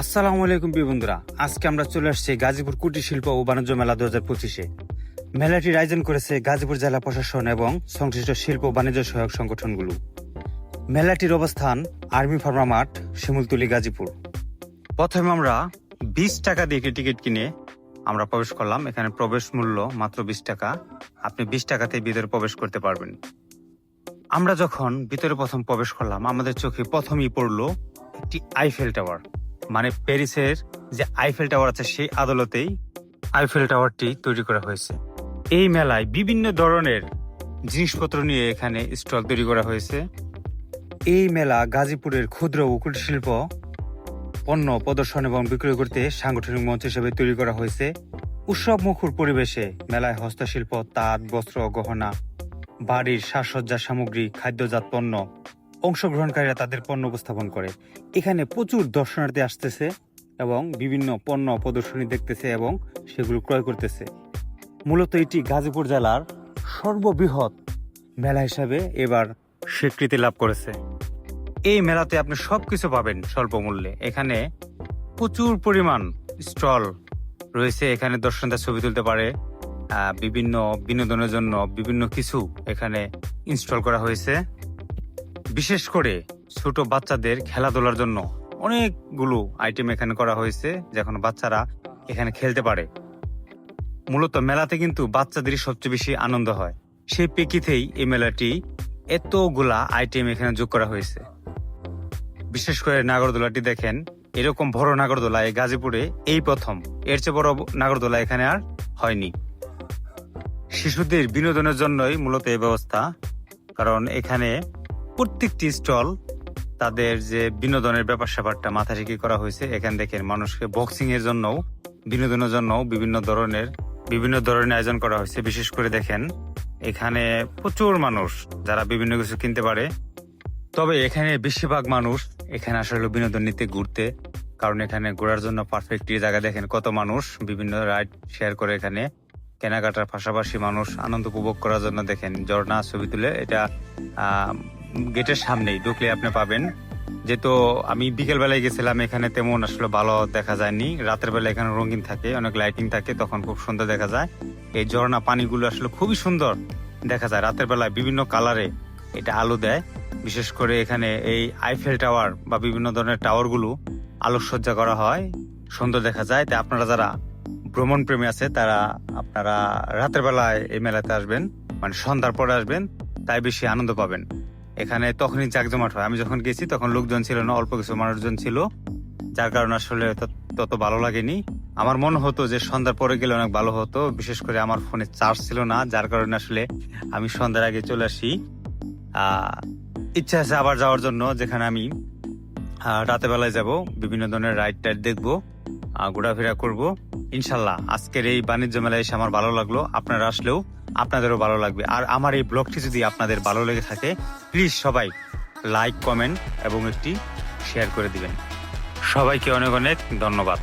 আসসালামু আলাইকুম প্রিয় বন্ধুরা। আজকে আমরা চলে আসছি গাজীপুর কুটির শিল্প ও বাণিজ্য মেলা দু হাজার পঁচিশে। মেলাটির আয়োজন করেছে গাজীপুর জেলা প্রশাসন এবং সংশ্লিষ্ট শিল্প বাণিজ্য সহায়ক সংগঠনগুলো। মেলাটির অবস্থান আর্মি ফার্মা মাঠ, শিমুলতুলি, গাজীপুর। প্রথমে আমরা বিশ টাকা দিয়ে টিকিট কিনে আমরা প্রবেশ করলাম। এখানে প্রবেশ মূল্য মাত্র বিশ টাকা। আপনি বিশ টাকাতে ভিতরে প্রবেশ করতে পারবেন। আমরা যখন ভিতরে প্রথম প্রবেশ করলাম, আমাদের চোখে প্রথমেই পড়ল একটি আইফেল টাওয়ার। মানে প্যারিসের যে আইফেল টাওয়ার আছে সেই আদালতেই আইফেল টাওয়ারটি তৈরি করা হয়েছে। এই মেলায় বিভিন্ন ধরনের জিনিসপত্র নিয়ে এখানে স্টল তৈরি করা হয়েছে। এই মেলা গাজীপুরের ক্ষুদ্র ও কুটির শিল্প, পণ্য প্রদর্শন এবং বিক্রয় করতে সাংগঠনিক মঞ্চ হিসেবে তৈরি করা হয়েছে। উৎসব মুখর পরিবেশে মেলায় হস্তশিল্প, তাঁত, বস্ত্র, গহনা, বাড়ির সাজসজ্জা সামগ্রী, খাদ্যজাত পণ্য অংশগ্রহণকারীরা তাদের পণ্য উপস্থাপন করে। এখানে প্রচুর দর্শনার্থী আসতেছে এবং বিভিন্ন পণ্য প্রদর্শনী দেখতেছে এবং সেগুলো ক্রয় করতেছে। মূলত এটি গাজীপুর জেলার সর্ববৃহৎ মেলা হিসাবে এবার স্বীকৃতি লাভ করেছে। এই মেলাতে আপনি সবকিছু পাবেন স্বল্প মূল্যে এখানে প্রচুর পরিমাণ স্টল রয়েছে। এখানে দর্শনদার ছবি তুলতে পারে বিভিন্ন বিনোদনের জন্য বিভিন্ন কিছু এখানে ইনস্টল করা হয়েছে। বিশেষ করে ছোট বাচ্চাদের খেলাধুলার জন্য অনেকগুলো আইটেম এখানে করা হয়েছে, যখন বাচ্চারা এখানে খেলতে পারে। মূলত মেলাতে কিন্তু বাচ্চাদেরই সবচেয়ে বেশি আনন্দ হয়। সেই প্রেক্ষিতেই এই মেলাটি এতগুলা আইটেম এখানে যোগ করা হয়েছে। বিশেষ করে নাগরদোলাটি দেখেন, এরকম বড় নাগরদোলা এই গাজীপুরে এই প্রথম। এর চেয়ে বড় নাগরদোলা এখানে আর হয়নি। শিশুদের বিনোদনের জন্যই মূলত এই ব্যবস্থা। কারণ এখানে প্রত্যেকটি স্টল তাদের যে বিনোদনের ব্যাপার স্যাপারটা মাথা রেখে করা হয়েছে, এখানে দেখেন মানুষকে বক্সিং এর জন্য বিনোদনের জন্য বিভিন্ন ধরনের বিভিন্ন ধরনের আয়োজন করা হয়েছে। বিশেষ করে দেখেন, এখানে প্রচুর মানুষ যারা বিভিন্ন কিছু কিনতে পারে। তবে এখানে বেশিরভাগ মানুষ এখানে আসলে বিনোদন নিতে ঘুরতে, কারণ এখানে ঘোরার জন্য পারফেক্ট জায়গা দেখেন কত মানুষ, বিভিন্ন রাইড শেয়ার করে এখানে। কেনাকাটার পাশাপাশি মানুষ আনন্দ উপভোগ করার জন্য দেখেন ঝর্ণা ছবি তুলে, এটা গেটের সামনেই ঢুকলে আপনি পাবেন। যেহেতু আমি বিকেল বেলায় গেছিলাম, এখানে তেমন আসলে ভালো দেখা যায়নি। রাতের বেলা এখানে রঙিন থাকে, অনেক লাইটিং থাকে, তখন খুব সুন্দর দেখা যায়। এই ঝর্ণা পানিগুলো আসলে খুবই সুন্দর দেখা যায়। রাতের বেলায় বিভিন্ন কালারে এটা আলো দেয়। বিশেষ করে এখানে এই আইফেল টাওয়ার বা বিভিন্ন ধরনের টাওয়ারগুলো আলোকসজ্জা করা হয়। সুন্দর দেখা যায়। তাই আপনারা যারা ভ্রমণ প্রেমী আছে, তারা আপনারা রাতের বেলায় এই মেলাতে আসবেন। মানে সন্ধ্যার পরে আসবেন, তাই বেশি আনন্দ পাবেন। এখানে তখনই জাকজমাট হয়। আমি যখন গেছি, তখন লোকজন ছিল না, অল্প কিছু মানুষজন ছিল, যার কারণে আসলে তত- ভালো লাগেনি। আমার মনে হতো যে সন্ধ্যার পরে গেলে অনেক ভালো হতো, বিশেষ করে আমার ফোনে চার্জ ছিল না, যার কারণে আসলে আমি সন্ধ্যার আগে চলে আসি। ইচ্ছা আছে আবার যাওয়ার জন্য, যেখানে আমি রাতের বেলায় যাব, বিভিন্ন ধরনের রাইড টাইড দেখব ঘোরাফেরা করব। ইনশাল্লাহ আজকের এই বাণিজ্য মেলায় এসে আমার ভালো লাগল। আপনারা আসলেও আপনাদেরও ভালো লাগবে। আর আমার এই ব্লগটি যদি আপনাদের ভালো লেগে থাকে প্লিজ সবাই লাইক কমেন্ট এবং একটি শেয়ার করে দিবেন। সবাইকে অনেক অনেক ধন্যবাদ।